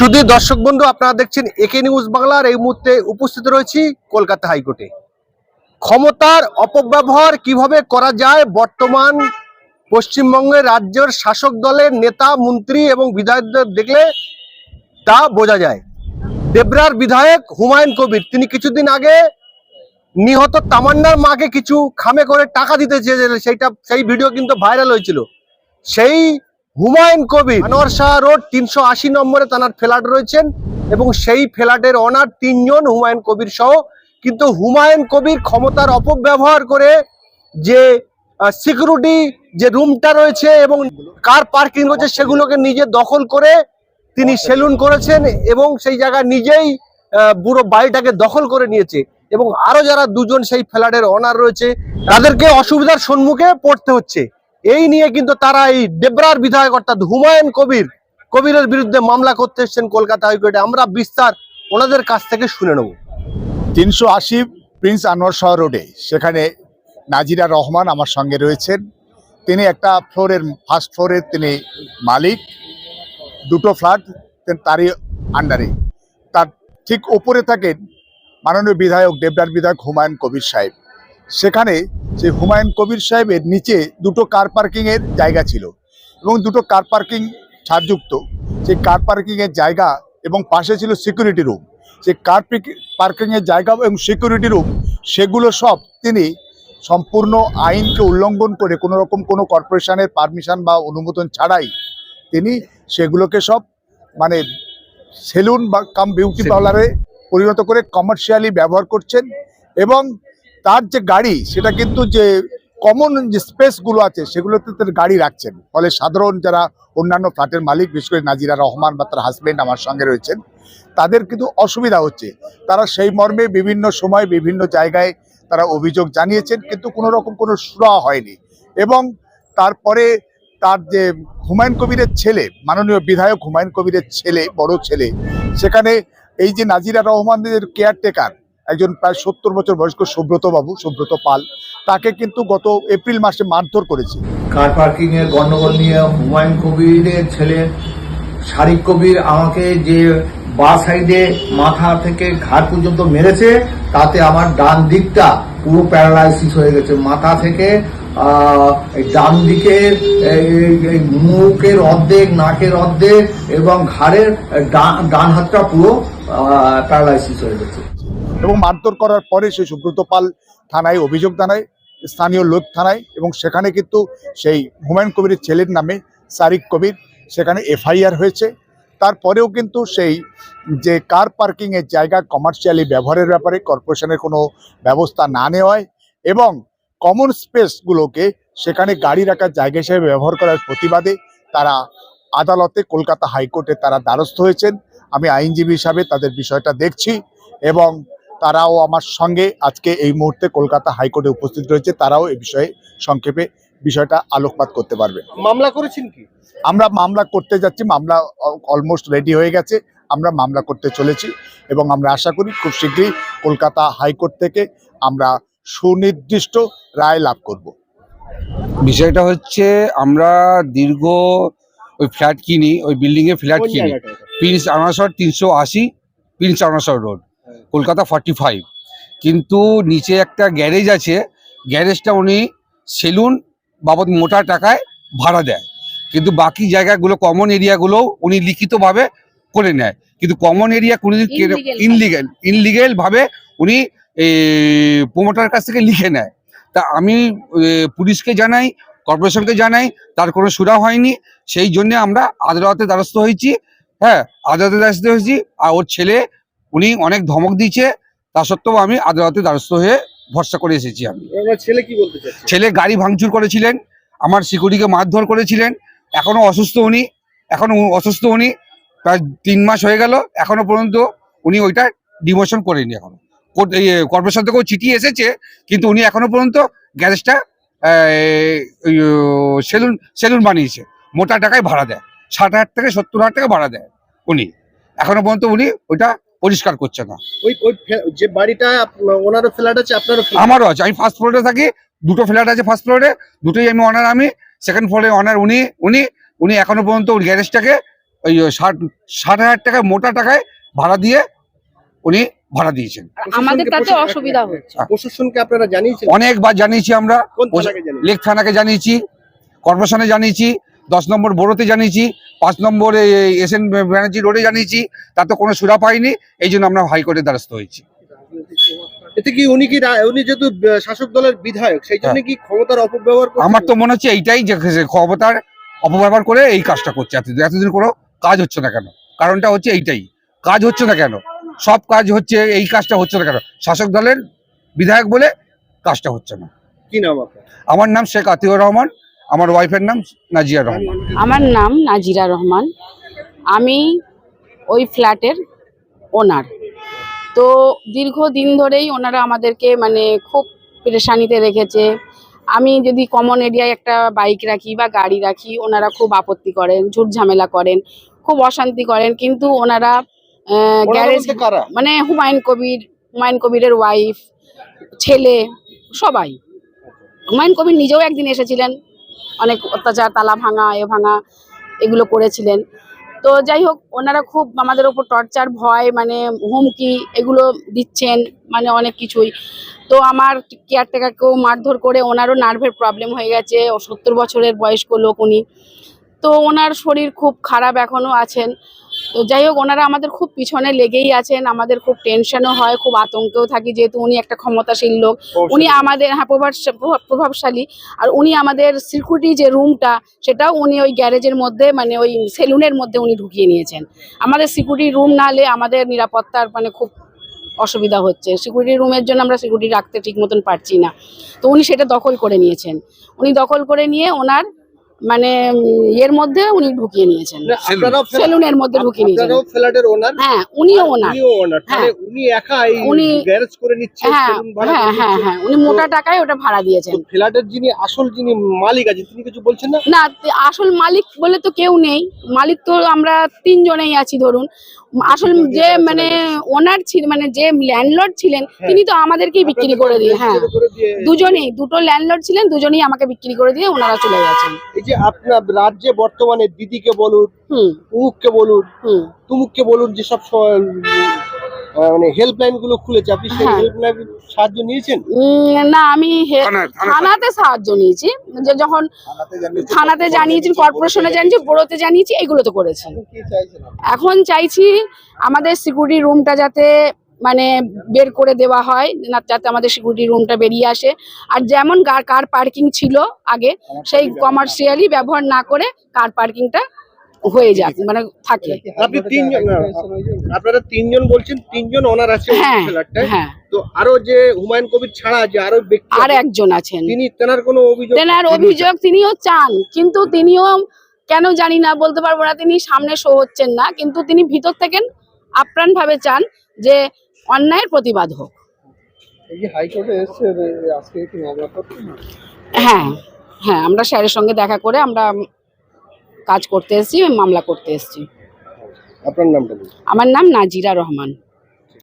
শুধু দর্শক বন্ধু, আপনারা দেখছেন একে নিউজ বাংলার। এই মুহূর্তে উপস্থিত রয়েছি কলকাতা হাইকোর্টে। ক্ষমতার অপব্যবহার কীভাবে করা যায়? বর্তমান পশ্চিমবঙ্গের রাজ্যের শাসক দলের নেতা, মন্ত্রী এবং বিধায়কদের দেখলে তা বোঝা যায়। দেবরার বিধায়ক হুমায়ুন কবির, তিনি কিছুদিন আগে নিহত তামান্নার মাকে কিছু খামে করে টাকা দিতে চেয়েছিলেন। সেইটা সেই ভিডিও কিন্তু ভাইরাল হয়েছিল। সেই হুমায়ুন কবির। আনোয়ার শাহ রোড তিনশো আশি নম্বরে তার ফ্ল্যাট রয়েছেন এবং সেই ফ্ল্যাটের অনার তিনজন হুমায়ুন কবির সহ। কিন্তু হুমায়ুন কবির ক্ষমতার অপব্যবহার করে যে সিকিউরিটি যে রুমটা রয়েছে এবং কার পার্কিং রয়েছে সেগুলোকে নিজে দখল করে তিনি সেলুন করেছেন এবং সেই জায়গায় নিজেই পুরো বাড়িটাকে দখল করে নিয়েছে এবং আরও যারা দুজন সেই ফ্ল্যাটের অনার রয়েছে, তাদেরকে অসুবিধার সম্মুখে পড়তে হচ্ছে। এই নিয়ে কিন্তু তারা এই দেবরার বিধায়ক অর্থাৎ হুমায়ুন কবির, কবিরের বিরুদ্ধে মামলা করতে এসছেন কলকাতা হাইকোর্টে। আমরা বিস্তার ওনাদের কাছ থেকে শুনে নেব। তিনশো আশি প্রিন্স আনোয়ার শাহ রোডে, সেখানে নাজিরা রহমান আমার সঙ্গে রয়েছেন। তিনি একটা ফ্লোরের ফার্স্ট ফ্লোরের তিনি মালিক। দুটো ফ্ল্যাট তারই আন্ডারে তার ঠিক ওপরে থাকেন মাননীয় বিধায়ক দেবদার বিধায়ক হুমায়ুন কবির সাহেব। সেখানে সেই হুমায়ুন কবির সাহেবের নিচে দুটো কার পার্কিংয়ের জায়গা ছিল এবং দুটো কার পার্কিং ছাড়যুক্ত সেই কার পার্কিংয়ের জায়গা এবং পাশে ছিল সিকিউরিটি রুম যে কার পার্কিংয়ের জায়গা এবং সিকিউরিটি রুম সেগুলো সব তিনি সম্পূর্ণ আইনকে উল্লঙ্ঘন করে কোনো রকম কোনো কর্পোরেশনের পারমিশন বা অনুমোদন ছাড়াই তিনি সেগুলোকে সব মানে সেলুন বা কাম বিউটি পার্লারে পরিণত করে কমার্শিয়ালি ব্যবহার করছেন এবং তার যে গাড়ি, সেটা কিন্তু যে কমন যে স্পেসগুলো আছে, সেগুলোতে তার গাড়ি রাখছেন। ফলে সাধারণ যারা অন্যান্য ফ্ল্যাটের মালিক, বিশেষ করে নাজিরা রহমান বা তার হাজবেন্ড আমার সঙ্গে রয়েছেন, তাদের কিন্তু অসুবিধা হচ্ছে। তারা সেই মর্মে বিভিন্ন সময় বিভিন্ন জায়গায় তারা অভিযোগ জানিয়েছেন, কিন্তু কোনো রকম কোনো সুরা হয়নি। এবং তারপরে তার যে হুমায়ুন কবিরের ছেলে, মাননীয় বিধায়ক হুমায়ুন কবিরের ছেলে, বড় ছেলে, সেখানে এই যে নাজিরা রহমানের কেয়ারটেকার একজন প্রায় সত্তর বছর বয়স্ক সুব্রত বাবু, সুব্রত পাল, তাকে কিন্তু গত এপ্রিল মাসে মারধর করেছে। কার পার্কিং এর গন্ডগোল নিয়ে হুমায়ুন কবিরের ছেলে শারিক কবির আমাকে যে বা সাইডে মাথা থেকে ঘাট পর্যন্ত মেরেছে, তাতে আমার ডান দিকটা পুরো প্যারালাইসিস হয়ে গেছে। মাথা থেকে ডান দিকের মুখের অর্ধেক, নাকের অর্ধেক এবং ঘাড়ের ডান হাতটা পুরো প্যারালাইসিস হয়ে গেছে। এবং মারধর করার পরে সেই সুব্রত পাল থানায় অভিযোগ জানায়, স্থানীয় লোক থানায় এবং সেখানে কিন্তু সেই হুমায়ুন কবিরের ছেলের নামে সারিক কবির সেখানে এফআইআর হয়েছে। তারপরেও কিন্তু সেই যে কার পার্কিংয়ের জায়গা কমার্শিয়ালি ব্যবহারের ব্যাপারে কর্পোরেশনের কোনো ব্যবস্থা না নেওয়ায় এবং কমন স্পেসগুলোকে সেখানে গাড়ি রাখার জায়গা হিসেবে ব্যবহার করার প্রতিবাদে তারা আদালতে কলকাতা হাইকোর্টে তারা দ্বারস্থ হয়েছেন। আমি আইনজীবী হিসাবে তাদের বিষয়টা দেখছি এবং তারাও আমার সঙ্গে আজকে এই মুহূর্তে কলকাতা হাইকোর্টে উপস্থিত রয়েছে। তারাও এই বিষয়ে সংক্ষেপে বিষয়টা আলোকপাত করতে পারবে। মামলা করেছেন কি? আমরা মামলা করতে যাচ্ছি। মামলা অলমোস্ট রেডি হয়ে গেছে। আমরা মামলা করতে চলেছি এবং আমরা আশা করি খুব শীঘ্রই কলকাতা হাইকোর্ট থেকে আমরা সুনির্দিষ্ট রায় লাভ করব। বিষয়টা হচ্ছে আমরা দীর্ঘ ওই ফ্ল্যাট কিনি ওই বিল্ডিং এ ফ্ল্যাট কিনি প্রিন্স আনাসর তিনশো আশি প্রিন্স আনাসর রোড কলকাতা ফর্টি ফাইভ কিন্তু নিচে একটা গ্যারেজ আছে গ্যারেজটা উনি সেলুন বাবদ মোটা টাকায় ভাড়া দেয়। কিন্তু বাকি জায়গাগুলো কমন এরিয়াগুলো উনি লিখিতভাবে করে নেয়। কিন্তু কমন এরিয়া কোনোদিন ইনলিগেল ইনলিগেল ভাবে। উনি প্রোমোটার কাছ থেকে লিখে নেয়। তা আমি পুলিশকে জানাই কর্পোরেশনকে জানাই তার কোনো সুরা হয়নি। সেই জন্য আমরা আদালতে দ্বারস্থ হয়েছি। হ্যাঁ আদালতে দ্বারস্থ হয়েছি। আর ওর ছেলে উনি অনেক ধমক দিয়েছে তা সত্ত্বেও আমি আদালতে দ্বারস্থ হয়ে ভরসা করে এসেছি আমি। ছেলে কি বলতে ছেলে গাড়ি ভাঙচুর করেছিলেন আমার সিকিউরিটিকে মারধর করেছিলেন এখনও অসুস্থ উনি এখনও অসুস্থ উনি প্রায় তিন মাস হয়ে গেল এখনও পর্যন্ত উনি ওইটা ডিমোশন করেনি এখনও। কোর্ট- কর্পোরেশন থেকেও চিঠি এসেছে কিন্তু উনি এখনও পর্যন্ত গ্যারেজটা সেলুন সেলুন বানিয়েছে মোটা টাকায় ভাড়া দেয় ষাট হাজার থেকে সত্তর হাজার টাকা ভাড়া দেয় উনি। এখনও পর্যন্ত উনি ওইটা পরিষ্কার করছে না। ওই ওই যে বাড়িটা ওনারও ফ্ল্যাট আছে আপনারও আমারও আছে আমি ফার্স্ট ফ্লোরে থাকি দুটো ফ্ল্যাট আছে ফার্স্ট ফ্লোরে দুটোই আমি অনার আমি। সেকেন্ড ফ্লোরে অনার উনি উনি উনি এখনও পর্যন্ত ওর গ্যারেজটাকে ওই ষাট ষাট হাজার টাকায় মোটা টাকায় ভাড়া দিয়ে উনি ভাড়া দিয়েছেন। আমাদের তাতে অসুবিধা হচ্ছে। প্রশাসনকে আপনারা জানিয়েছেন? অনেকবার জানিয়েছি আমরা? লেক থানাকে জানিয়েছি কর্পোরেশনে জানিয়েছি দশ নম্বর বোরোতে জানিয়েছি পাঁচ নম্বর এস এন ব্যানার্জি রোডে জানিয়েছি তাতে কোনো সুরা পাইনি এই জন্য আমরা হাইকোর্টের দ্বারস্থ হয়েছি। এতে কি উনি কি উনি যেহেতু শাসক দলের বিধায়ক সেই জন্য কি ক্ষমতার অপব্যবহার আমার তো মনে হচ্ছে এইটাই যে ক্ষমতার অপব্যবহার করে এই কাজটা করছে। এতদিন এতদিন কোনো কাজ হচ্ছে না কেন? কারণটা হচ্ছে এইটাই। কাজ হচ্ছে না কেন? সব কাজ হচ্ছে এই কাজটা হচ্ছে না কেন? শাসক দলের বিধায়ক বলে কাজটা হচ্ছে না। কি নাম আপনার? আমার নাম শেখ আতিউর রহমান। আমার ওয়াইফের নাম নাজিয়া রহমান। আমার নাম নাজিরা রহমান। আমি ওই ফ্ল্যাটের ওনার। তো দীর্ঘদিন ধরেই ওনারা আমাদেরকে মানে খুব পেরেশানিতে রেখেছে। আমি যদি কমন এরিয়ায় একটা বাইক রাখি বা গাড়ি রাখি ওনারা খুব আপত্তি করেন ঝুট ঝামেলা করেন খুব অশান্তি করেন। কিন্তু ওনারা গ্যারেজ মানে হুমায়ুন কবির হুমায়ুন কবিরের ওয়াইফ ছেলে সবাই। হুমায়ুন কবির নিজেও একদিন এসেছিলেন। অনেক অত্যাচার, তালা ভাঙা, এ ভাঙা এগুলো করেছিলেন। তো যাই হোক, ওনারা খুব আমাদের ওপর টর্চার ভয় মানে হুমকি এগুলো দিচ্ছেন মানে অনেক কিছুই। তো আমার কেয়ারটেকারকেও মারধর করে ওনারও নার্ভের প্রবলেম হয়ে গেছে। সত্তর বছরের বয়স্ক লোক উনি। তো ওনার শরীর খুব খারাপ এখনও আছেন। তো যাই হোক ওনারা আমাদের খুব পিছনে লেগেই আছেন আমাদের খুব টেনশনও হয় খুব আতঙ্কেও থাকি যেহেতু উনি একটা ক্ষমতাশীল লোক। উনি আমাদের হ্যাঁ প্রভাবশালী। আর উনি আমাদের সিকিউরিটি যে রুমটা সেটাও উনি ওই গ্যারেজের মধ্যে মানে ওই সেলুনের মধ্যে উনি ঢুকিয়ে নিয়েছেন। আমাদের সিকিউরিটি রুম না হলে আমাদের নিরাপত্তার মানে খুব অসুবিধা হচ্ছে। সিকিউরিটি রুমের জন্য আমরা সিকিউরিটি রাখতে ঠিক মতন পারছি না। তো উনি সেটা দখল করে নিয়েছেন। উনি দখল করে নিয়ে ওনার মানে ইয়ের মধ্যে উনি ঢুকিয়ে নিয়েছেন। সেলুনের মধ্যে ঢুকিয়ে নিয়েছেন। ফ্ল্যাটের ওনার হ্যাঁ উনিও ওনার উনিও উনি একা উনি- গ্যারেজ করে নিচ্ছে হ্যাঁ হ্যাঁ হ্যাঁ হ্যাঁ উনি মোটা টাকায় ওটা ভাড়া দিয়েছেন। ফ্ল্যাটের যিনি আসল যিনি মালিক আছে তিনি কিছু বলছেন না? না আসল মালিক বলে তো কেউ নেই। মালিক তো আমরা তিনজনেই আছি ধরুন। আসল যে মানে ওনার ছিল মানে যে ল্যান্ডলর্ড ছিলেন তিনি তো আমাদেরকেই বিক্রি করে দিয়ে হ্যাঁ। দুজনেই দুটো ল্যান্ডলর্ড ছিলেন দুজনেই আমাকে বিক্রি করে দিয়ে ওনারা চলে গেছেন। যে আপনার রাজ্যে বর্তমানে দিদিকে বলুন হুম। উমুককে বলুন হুম। তুমুককে বলুন যেসব মানে হেল্পলাইনগুলো খুলেছে। আপনি সেই। হেল্পলাইন সাহায্য নিয়েছেন? না আমি থানাতে সাহায্য নিয়েছি। যে যখন থানাতে জানিয়েছি কর্পোরেশনে জানিয়েছি বোরোতে জানিয়েছি এগুলো তো করেছি। এখন চাইছি আমাদের সিকিউরিটি রুমটা যাতে মানে বের করে দেওয়া হয় না যাতে আমাদের সিকিউরিটি রুমটা বেরিয়ে আসে। আর যেমন কার পার্কিং ছিল আগে সেই কমার্শিয়ালি ব্যবহার না করে কার পার্কিংটা হয়ে যাক মানে থাকে। আপনি তিনজন আপনারা তিনজন বলছেন তিনজন ওনার আছে হ্যাঁ হ্যাঁ। তো আরও যে হুমায়ুন কবির ছাড়া যে আরও ব্যক্তি আর একজন আছেন। তিনি তেনার কোনো অভিযোগ তেনার অভিযোগ তিনিও চান কিন্তু তিনিও কেন জানি না বলতে পারব না তিনি সামনে শো হচ্ছেন না কিন্তু তিনি ভিতর থেকেন আপ্রাণ ভাবে চান যে অন্যায়ের প্রতিবাদ হোক। হ্যাঁ হ্যাঁ আমরা স্যারের সঙ্গে দেখা করে আমরা কাজ করতে এসেছি মামলা করতে এসেছি। আপনার নামটা আমার নাম নাজিরা রহমান।